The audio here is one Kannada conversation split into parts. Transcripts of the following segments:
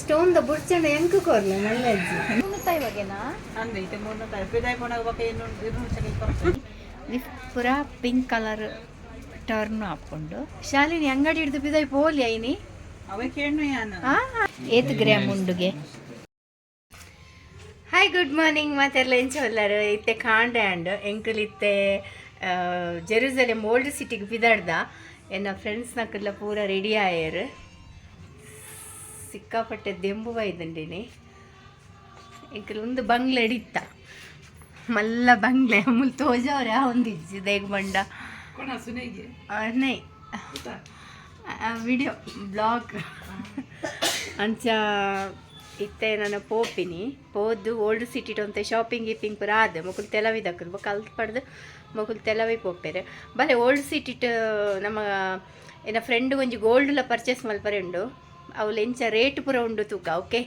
ಸ್ಟೋನ್ ದ ಬುಡ್ಚಂಡ ಎಂಕ್ ಕೊರ್ಲೆ ಮಲ್ಲ ಅಜ್ಜಿ ಮುನ್ನೂತ್ತ ಇವಾಗೇನಾ ಅಂದೆ ಇತ್ತೆ ಮೂರ್ನ ತಾಯಿ ಪಿದಾಯಿ ಪೋನಾಗ ಬಕ್ಕ ಇನ್ನೊಂದು ಇರ್ನೂರು ಸೆಕೆಂಡ್ ಬರ್ತದೆ ವಿತ್ ಪೂರ ಪಿಂಕ್ ಕಲರ್ ಟರ್ನ್ ಹಾಕೊಂಡು ಶಾಲಿನಿ ಅಂಗಡಿ ಹಿಡಿದು ಬಿದೈ ಪೋಲಿ ಐನಿ? ಅವೇ ಕೇಳು ಯಾನು? ಆ ಏತ್ ಗ್ರಾಮ್ ಉಂಡುಗೆ. ಹಾಯ್ ಗುಡ್ ಮಾರ್ನಿಂಗ್ ಮಾತೆಲ್ಲ ಎಂಚೊಲ್ಲರು ಇತ್ತೆ ಕಾಂಡೆ ಆ್ಯಂಡ್ ಎಂಕಲ್ ಇತ್ತೆ ಜೆರೂಸಲೇಮ್ ಓಲ್ಡ್ ಸಿಟಿಗೆ ಬಿದಾಡ್ದ. ಎನ್ನ ಫ್ರೆಂಡ್ಸ್ ಕಲ್ಲ ಪೂರ ರೆಡಿ ಆಯರ್. ಒಂದು ಬಂಗ್ಲೆ ಹಿಡಿತ. ಮಲ್ಲ ಬಂಗ್ಲೆ ಮುಲ್ ತೋಜವ್ರೆ ಒಂದಿಜ್ಜಿ ದೇಗ್ ಬಂಡ ಕೊಣ ಸುನೇಗೆ? ನೈ. Video blog. ಅಂಚ ಇತ್ತೆ ನಾನು ಪೋಪಿನಿ. ಪೋದು ಓಲ್ಡ್ ಸಿಟಿ ಒಂತೆ ಶಾಪಿಂಗ್ ಗೀಪಿಂಗ್ ಪೂರ ಆದೆ. ತೆಲವಿ ದಕ್ಕದು. ಕಲ್ತ್ ಪಡೆದು ಮಕ್ಕಳು ತೆಲವಿ ಪೋಪೆರೆ. ಬಲೆ ಓಲ್ಡ್ ಸಿಟಿ ನಮ್ಮ ಏನ ಫ್ರೆಂಡ್ ಒಂಜಿ ಗೋಲ್ಡ್ಲ ಪರ್ಚೇಸ್ ಮಲ್ಪರೆ ಉಂಡು. ಅವಳು ಎಂಚ ರೇಟ್ ಪೂರ ಉಂಡು ತೂಕ ಓಕೆ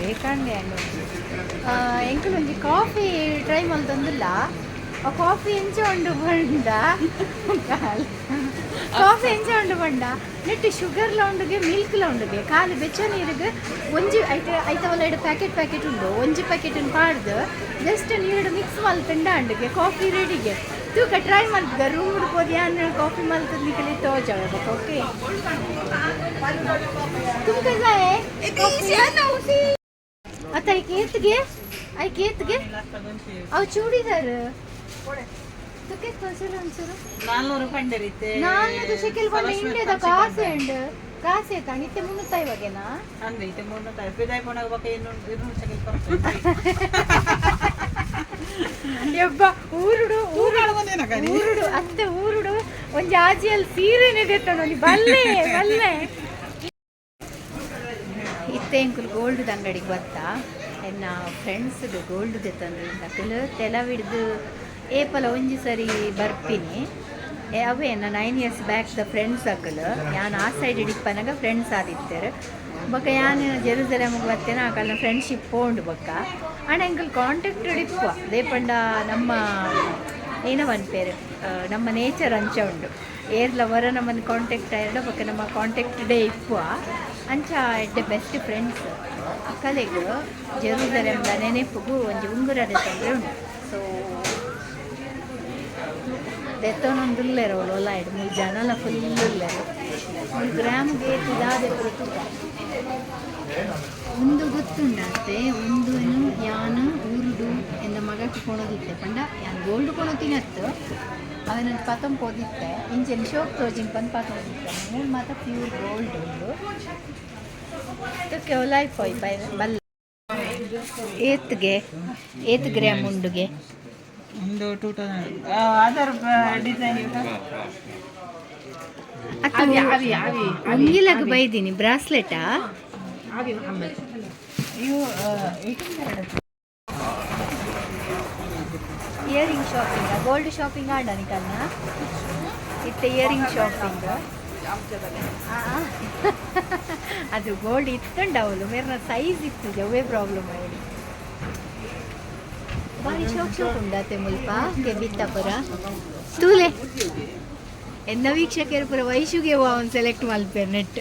ಬೇಕಂಡೆ ಹಣ್ಣು. ಎಂಕಲ್ ಒಂಜಿ ಕಾಫಿ ಟ್ರೈ ಮಲ್ತೊಂದುಲ್ಲ ಆ ಕಾಫಿ ಎಂಚ ಉಂಡು ಬಂಡ ಕಾಫಿ ಎಂಚ ಉಂಡು ಬಂಡ ನೆಟ್ಟು ಶುಗರ್ಲ ಉಂಡುಗೆ ಮಿಲ್ಕ್ಲ ಉಂಡುಗೆ, ಕಾಲು ಬೆಚ್ಚ ನೀರಿಗೆ ಒಂಜಿ ಐಟ ಐತವಲ್ಲ ಎರಡು ಪ್ಯಾಕೆಟ್ ಪ್ಯಾಕೆಟ್ ಉಂಡು. ಒಂಜಿ ಪ್ಯಾಕೆಟ್ ಪಾಡ್ದು. ಜಸ್ಟ್ ನೀರು ಮಿಕ್ಸ್ ಮಲ್ತಂಡ ಉಂಡುಗೆ ಕಾಫಿ ರೆಡಿಗೆ ತೂಕ ಟ್ರೈ ಮಾಡ್ತಿದ್ದ. ರೂಮ್ ಹುಡ್ಕೋದು ಅಂದ್ರೆ ಕಾಫಿ ಮಲ್ತದ ನಿಕಲಿ ತೋಜಾವೆ ಓಕೆ तुमको जाए आता एक येत गे ऐक येत गे ಅವು ಚೂಡಿದಾರ್ ತುಕ್ಕೆ ಕಸರು ಅನ್ಸರು ನಾಲ್ನೂರು ಪಂಡರಿತ್ತೆ ನಾನು ಶೆಕೆಲ್ ಬಂದ ಇಂಡಿಯಾದ ಕಾಸೆ ಉಂಡು ಕಾಸೆ ತಣಿತ್ತೆ ಮುನ್ನೂತ್ತ ಇವಾಗೇನಾ ಅಂದೆ ಇತ್ತೆ ಮೂರ್ನ ತಾಯಿ ಪಿದಾಯಿ ಪೋನಾಗ ಬಕ್ಕ ಇನ್ನೊಂದು ಇರ್ನೂರು ಸೆಕೆಂಡ್ ಬರ್ತದೆ ಯಬ್ಬ ಊರುಡು ಊರುಡು ಊರುಡು ಅತ್ತೆ ಊರುಡು ಒಂಜಿ ಆಜಿಯಲ್ಲಿ ಸೀರೆನೆ ತೆತ್ತಣ ಬಲ್ಲೆ ಬಲ್ಲೆ ಇತ್ತೆ ಅಂಕುಲ್ ಗೋಲ್ಡ್ ಅಂಗಡಿಗೆ ಬತ್ತ? ಎನ್ನ ಫ್ರೆಂಡ್ಸ್ದು ಗೋಲ್ಡ್ ತೆತ್ತಂದ್ರೆ ತೆಲ ತೆಲವಿಡ್ದು ಏಪಲ ಒಂಜಿ ಸರಿ ಬರ್ಪಿನಿ. ಅವೇ ನಾನು nine years back the friends ಅಕಲು ಯಾನ್ ಆ ಸೈಡ್ ಹಿಡಿಪನಾಗ ಫ್ರೆಂಡ್ಸ್ ಆದಿತ್ತೇರು. ಬೊಕ್ಕ ಯಾನ್ ಜೆರೂಸಲೇಮಿಗೆ ಬರ್ತೇನೆ ಆ ಕಾಲ ಫ್ರೆಂಡ್ಶಿಪ್ ಪೋಂಡು ಬೊಕ್ಕ. ಆಂಡ ಎಂಕಲ್ ಕಾಂಟ್ಯಾಕ್ಟ್ ಇಡಿಪ್ಪುವ ದೇಪಂಡ ನಮ್ಮ ಏನೋ ಪೇರು ನಮ್ಮ ನೇಚರ್ ಅಂಚ ಉಂಡು ಏರ್ಲ ವರ ನಮ್ಮನ್ನು ಕಾಂಟ್ಯಾಕ್ಟ್ ಆಯ್ತು ಬೊಕ್ಕ ನಮ್ಮ ಕಾಂಟ್ಯಾಕ್ಟ್ ಡೇ ಇಪ್ಪು. ಅಂಚ ಎಡ್ಡೆ ಬೆಸ್ಟ್ ಫ್ರೆಂಡ್ಸ್ ಕಲೆಗು ಜೆರೂಸಲೇಮ್ದ ನೆನೆಪುಗು ಒಂಜಿ ಉಂಗುರ ತೊಂದರೆ ಉಂಟು. ಸೊ ದೆತ್ತೊನೊಂದುಲ್ಲೆರು ಅವಳು ಒಲ ಇಡು, ಮೂರು ಜನಲ ಫುಲ್ ಉಲ್ಲೆರು. ಒಂದು ಗೇಟ್ ಇದಾದ ತೂಕ ಒಂದು ಗೊತ್ತುಂಡತ್ತೆ ಒಂದು ಯಾನು ಊರುಡು ಎಂದ ಮಗಕ್ಕೆ ಕೊಣೋದಿತ್ತೆ ಪಂಡ, ಯಾನ್ ಗೋಲ್ಡ್ ಕೊಣೋ ಅವನ ಪತಂ ಪೋದಿತ್ತೆ ಇಂಚೆನ್ ಶೋಕ್ ತೋಜಿನ್ ಪಂದ್ ಓದಿತ್ತೆ ಮೂರು ಮಾತ ಪ್ಯೂರ್ ಗೋಲ್ಡ್ ಉಂಡು ಇದಕ್ಕೆ ಒಲಾಯ್ ಪೋಯ್ ಬೈ ಬಲ್ಲ. ಏತ್ಗೆ ಏತ್ ಗ್ರಾಮ್ ಉಂಡುಗೆ. ಒಂದು ಟೂ ತೌಸಂಡ್ ಅದರ ಡಿಸೈನ್ ಅಂಗಿಲಾಗ ಬೈದೀನಿ ಬ್ರಾಸ್ಲೆಟಾ ಇವು ಇಯರಿಂಗ್ ಶಾಪಿಂಗ್ ಗೋಲ್ಡ್ ಶಾಪಿಂಗ್ ಆಡನಿ ಕನ್ನ ಇತ್ತೆ ಇಯರಿಂಗ್ ಶಾಪಿಂಗ್ ಅದು ಗೋಲ್ಡ್ ಇತ್ತಂಡ ಅವಳು. ಮೇರ್ನ ಸೈಜ್ ಇತ್ತು ಜವೇ ಪ್ರಾಬ್ಲಮ್ ಅವಳು ಬಾರಿ ಶೋಕ್ ಶೋಕ್ ಉಂಡಾತೆ ಮುಲ್ಪ? ಕೆಬಿತ್ತಪುರ ತೂಲೆ. ಎನ್ನ ವೀಕ್ಷಕರು ಪುರ ವೈಶುಗೆ ಅವನು ಸೆಲೆಕ್ಟ್ ಮಲ್ಪೆ ನೆಟ್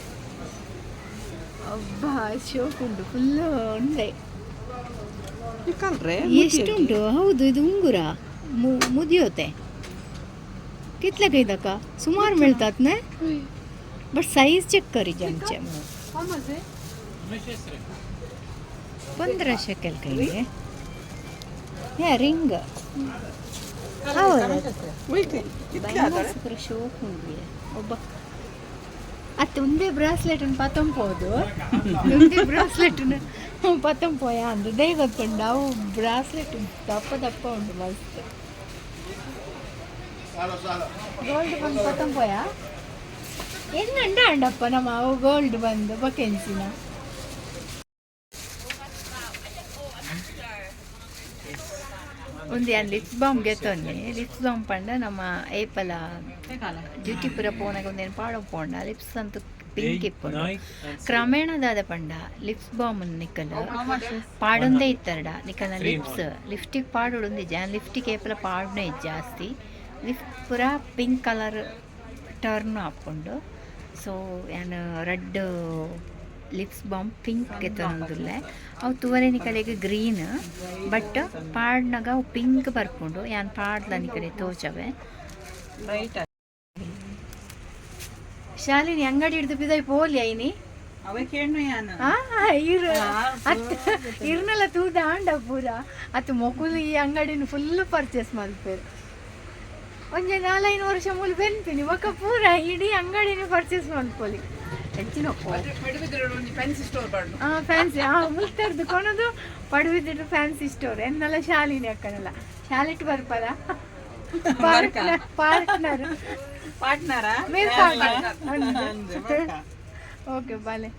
ಅಬ್ಬಾ ಶೋಕ್ ಉಂಟು. ಫುಲ್ ಉಂಡೆ. ಎಷ್ಟುಂಟು? ಹೌದು ಇದು ಉಂಗುರ. ಮು- ಮುದಿಯೋತೆ. ಕಿತ್ಲಕೈದಕ್ಕ ಸುಮಾರು ಮಿಳ್ತಾತ್ನೆ? ಬಟ್ ಸೈಜ್ ಚೆಕ್ ಕರಿ ಜಂಚೆ ಪಂದ್ರ ಶೆಕೆಲ್ ಕೈಗೆ. ಹೇ ರಿಂಗ್. ಹೌದು ಭಯಂಕರ ಶೋಕ್ ಉಂಟು. ಒಬ್ಬ. ಅತ್ತೆ, ಒಂದೇ ಬ್ರಾಸ್ಲೆಟ್ ಪತ್ತೊಂಪೋದು ಒಂದೇ ಬ್ರಾಸ್ಲೆಟ್ ಪತ್ತೊಂಪೋಯ ಅಂದ್ರೆ ದೇ ಗೊತ್ತುಂಡು ಅವು ಬ್ರಾಸ್ಲೆಟ್ ದಪ್ಪ ದಪ್ಪ ಉಂಟು ಮಸ್ತ್. ಗೋಲ್ಡ್ ಬಂದು ಪತ್ತೊಂಪೋಯ ಎನ್ನಂಡ ಅಂಡಪ್ಪ ನಮ್ಮ ಅವು ಗೋಲ್ಡ್ ಬಂದು ಬಕೆನ್ಸಿನ ಒಂದು ಯಾನ್ ಲಿಪ್ಸ್ ಬಾಮ್ ಗೆತ್ತೊನ್ನೆ ಲಿಪ್ಸ್ ಬಾಮ್ ಪಂಡ ನಮ್ಮ ಏಪಲ ಡ್ಯೂಟಿ ಪುರ ಪೋನಾಗ ಒಂದೇನು ಪಾಡೋ ಪೋಂಡ. ಲಿಪ್ಸ್ ಅಂತೂ ಪಿಂಕ್ ಇಪ್ಪುಂಡು ಕ್ರಮೇಣದಾದ ಪಂಡ. ಲಿಪ್ಸ್ ಬಾಮ್ ನಿಕ್ಕಲು ಪಾಡೊಂದೇ ಇತ್ತರ್ಡ. ನಿಕಲ್ನ ಲಿಪ್ಸ್ ಲಿಪ್ಸ್ಟಿಕ್ ಪಾಡೋಡು ಲಿಪ್ಸ್ಟಿಕ್ ಏಪಲ ಪಾಡ್ನೇ ಜಾಸ್ತಿ. ಲಿಫ್ಟ್ ಪೂರ ಪಿಂಕ್ ಕಲರ್ ಟರ್ನ್ ಹಾಕ್ಕೊಂಡು ಸೊ ಏನು ರೆಡ್ ಲಿಪ್ಸ್ ಬಾಮ್ ಪಿಂಕ್ ಎತ್ತೊಂದುಲ್ಲೆ ಅವು ತೂವರೆನಿ ಕಡೆಗೆ ಗ್ರೀನ್ ಬಟ್ ಪಾಡ್ನಾಗ ಅವು ಪಿಂಕ್ ಬರ್ಕೊಂಡು ಏನು ಪಾಡ್ಲ ನಿಕಲೆ ತೋಚವೆ ಶಾಲಿನಿ ಅಂಗಡಿ ಹಿಡ್ದು ಬಿದ್ದಾಯ್ ಪೋಲಿ ಐನಿ? ಇರ್ನಲ್ಲ ತೂದ ಆಂಡ ಪೂರ ಅತ್ ಮೊಕುಲು ಈ ಅಂಗಡಿನ ಫುಲ್ ಪರ್ಚೇಸ್ ಮಲ್ಪೇರು ಒಂಜೆ ನಾಲ್ಕೈದು ವರ್ಷ ಮೂಲ ಬೆನ್ಪಿನಿ ಒಕ್ಕ ಪೂರ ಇಡೀ ಅಂಗಡಿನೇ ಪರ್ಚೇಸ್ ಮಾಡ್ಕೊಳ್ಳಿ ಹೆಚ್ಚಿನ ಫ್ಯಾನ್ಸಿ ಆ ಮುಲ್ತರ್ದು ಕೊನದು ಪಡುವಿದ್ರು ಫ್ಯಾನ್ಸಿ ಸ್ಟೋರ್ ಎನ್ನೆಲ್ಲ ಶಾಲಿನಿ ಅಕ್ಕನೆಲ್ಲ. ಶಾಲಿಟ್ ಬರ್ಪದ? ಪಾರ್ಟ್ನರ್. ಪಾರ್ಟ್ನರ? ಓಕೆ ಬಾಲೆ.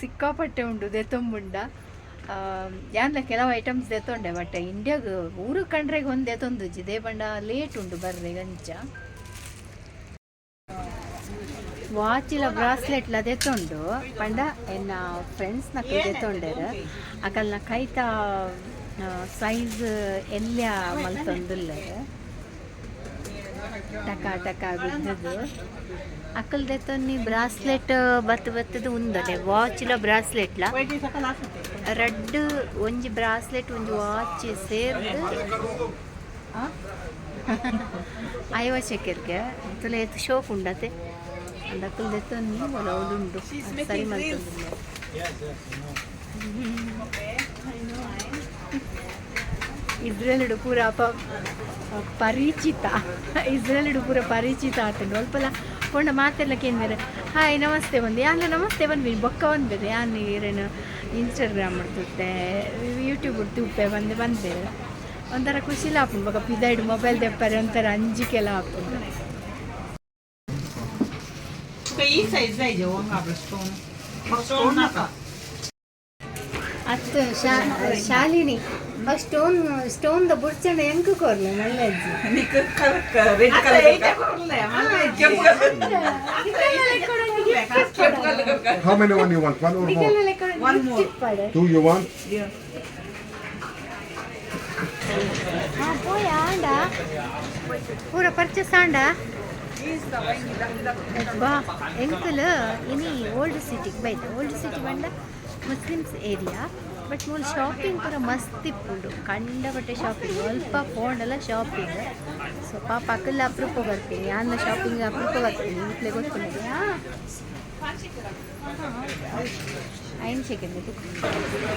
ಸಿಕ್ಕಾಪಟ್ಟೆ ಉಂಟು ದೆತ್ತೊಂಬುಂಡ ಯಾನ್ಲ ಕೆಲವು ಐಟಮ್ಸ್ ದೆತ್ತೊಂಡೆ ಬಟ್ ಇಂಡಿಯಾಗ ಊರು ಕಂಡ್ರೆ ಒಂದು ದೆತ್ತೊಂದು ಜಿದೆ ಬಂಡ ಲೇಟ್ ಉಂಟು ಬರ್ರೆ ಗಂಚ ವಾಚಿಲ ಬ್ರಾಸ್ಲೆಟ್ಲ ದೆತ್ತೊಂಡು. ಪಂಡ ಎನ್ನ ಫ್ರೆಂಡ್ಸ್ ನಕ್ಕ ದೆತ್ತೊಂಡೆರ್. ಅಕಲ್ನ ಕೈತ ಸೈಜ್ ಎಲ್ಲ ಮಲ್ತೊಂದುಲ್ಲೆರ್. ಟಕ ಟಕ ಬಿದ್ದದು ಅಕ್ಕಲ್ ದೆತ್ತೊನ್ನಿ ಬ್ರಾಸ್ಲೆಟ್ ಬತ್ ಬತ್ತದು ಉಂದನೆ ವಾಚ್ ಬ್ರಾಸ್ಲೆಟ್ಲ ವೈಟ್ ಲ ರೆಡ್ ರಡ್ಡ್ ಒಂಜಿ ಬ್ರಾಸ್ಲೆಟ್, ಒಂಜಿ ವಾಚ್ ಸೇರ್ದು ಐವ ಶೆಕೆರ್ಗೆ. ತುಲೆ ಎತ್ತು ಶೋಕ್ ಉಂಡತೆ. ಅಂದ ಅಕ್ಕಲ್ ದೆತ್ತೊನ್ನಿ ಒಲ ಉಂಡು ಸರಿ ಮಲ್ತೊಂದು. ಇಸ್ರೇಲ್ಡು ಪೂರ ಅಪ ಪರಿಚಿತ. ಇಸ್ರೇಲ್ಡು ಪೂರ ಪರಿಚಿತ ಆತಂಡು. ಅಲ್ಪಲ ಕೊಂಡ ಮಾತೆಲ್ಲ ಕೇಂದ್ರ ಹಾಯ್ ನಮಸ್ತೆ ಬಂದು. ಯಾನ ನಮಸ್ತೆ ಬಂದ್ವಿ. ಬೊಕ್ಕ ಬಂದ್ಬೇರೆ ಯಾನ್ ಇರೇನು? ಇನ್ಸ್ಟಾಗ್ರಾಮ್ ಮಾಡ್ತುತ್ತೆ ಯೂಟ್ಯೂಬ್ ತುಪ್ಪೆ ಬಂದು ಬಂದೆ. ಒಂಥರ ಖುಷಿಲ ಹಾಕೊಂಡು ಬೊಕ್ಕ ಪಿದಾಯ್ಡು ಮೊಬೈಲ್ ದೆಪ್ಪರೆ ಒಂಥರ ಅಂಜಿಕೆಲ್ಲ ಹಾಕೊಂಡು ಈ ಸೈಜ್ ಅತ್ತ ಶಾಲಿನಿ. ಆ ಸ್ಟೋನ್ ಸ್ಟೋನ್ ದ ಬುಡ್ಸಣ್ಣ ಎಂಕ ಕೊರ್ಲೆ ಮಲ್ಲ ಅಜ್ಜಿ ನಿಕ ಕರಕ ರೆಡ್ ಕಲರ್ ಕೊರ್ಲೆ ಮಲ್ಲ ಅಜ್ಜಿ How many one you want? One or more? One more. Two you want? Yeah. हाँ पोया आंडा पूरा परचेस आंडा ಬಾ ಎಂಕಲ್ ಇನಿ ಓಲ್ಡ್ ಸಿಟಿ ಬೈದ ಓಲ್ಡ್ ಸಿಟಿ ಬಂಡ ಮುಸ್ಲಿಮ್ಸ್ ಏರಿಯಾ ಬಟ್ ನೋಡಿ ಶಾಪಿಂಗ್ ಪೂರ ಮಸ್ತ್ ಇಪ್ಪುಂಡು ಕಂಡಪಟ್ಟೆ ಶಾಪಿಂಗ್ ಅಲ್ಪ ಫೋನೆಲ್ಲ ಶಾಪಿಂಗ್ ಸೊ ಪಾಪ ಅಕ್ಕಲ್ಲಿ ಅಪರೂಪ ಬರ್ತೀನಿ. ಯಾನ ಶಾಪಿಂಗ್ ಅಪರೂಪ ಬರ್ತೀನಿ? ಇಂಟ್ಲೆ ಗೊತ್ತುಂಟು. ಐನ್ ಸೆಕೆಂಡ್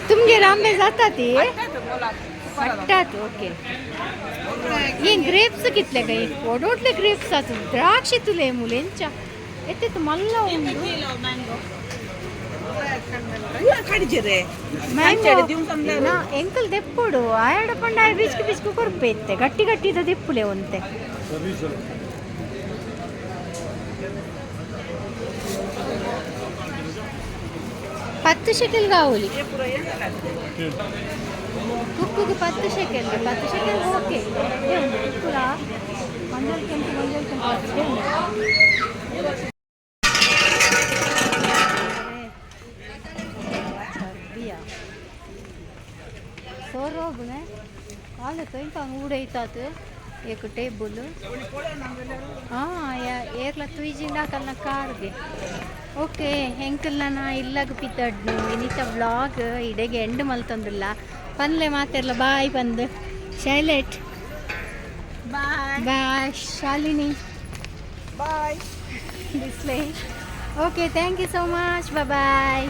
ತುಮ್ಗೆ ರಾಮ್ಬೆ ಜಾತಾತಿ ಪಟ್ಟಾತು ಓಕೆ ಏನ್ ಗ್ರೇಪ್ಸ್ ಕಿತ್ಲೆ ಕೈ? ಒಡೋಟ್ಲೆ ಗ್ರೇಪ್ಸ್ ಆತು. ದ್ರಾಕ್ಷಿ ತುಲೆ ಮೂಲೆ, ಎಂಚ. ಎತ್ತಿತ್ತು ಮಲ್ಲ ಒಂದು. ಎಂಕಲ್ ದೆಪ್ಪುಡು. ಆಯಾಡ ಪಂಡ ಆಯ ಬಿಸ್ಕು ಬಿಸ್ಕು ಕೊರ್ಪೆತ್ತೆ ಗಟ್ಟಿ ಗಟ್ಟಿದ ದೆಪ್ಪುಲೆ ಒಂತೆ ಪತ್ತು ಶೆಕೆಲ್ ಗಾವಲಿ. ಕುಕ್ಕುಗೆ ಪತ್ತು ಶೆಕೆಲ್ ಪತ್ತು ಶೆಕೆಲ್ ಓಕೆ ಮಂಜಲ್ ಕೆಂಪು ಮಂಜಲ್ ಕೆಂಪು. ಕಾಲು ಐತಾತು. ಏಕ ಟೇಬಲ್. ಹಾಂ ಏರ್ಲ ತುಯ್ಜಿಂಡ ಕಲ್ನ ಕಾರ್ಗೆ. ಓಕೆ ಹೆಂಕಲ್ನ ನಾ ಇಲ್ಲಾಗ ಪಿತ್ತಡ್ನು ಇನಿತ ವ್ಲಾಗ್ ಇಡೆಗೆ ಎಂಡ್ ಮಲ್ತಂದಿಲ್ಲ ಪನ್ಲೆ ಮಾತೆಲ್ಲ ಬಾಯ್ ಬಂದು ಶೈಲೆಟ್. Bye. Bye Shalini. Bye. ಡಿಸ್ಲೇ okay thank you so much bye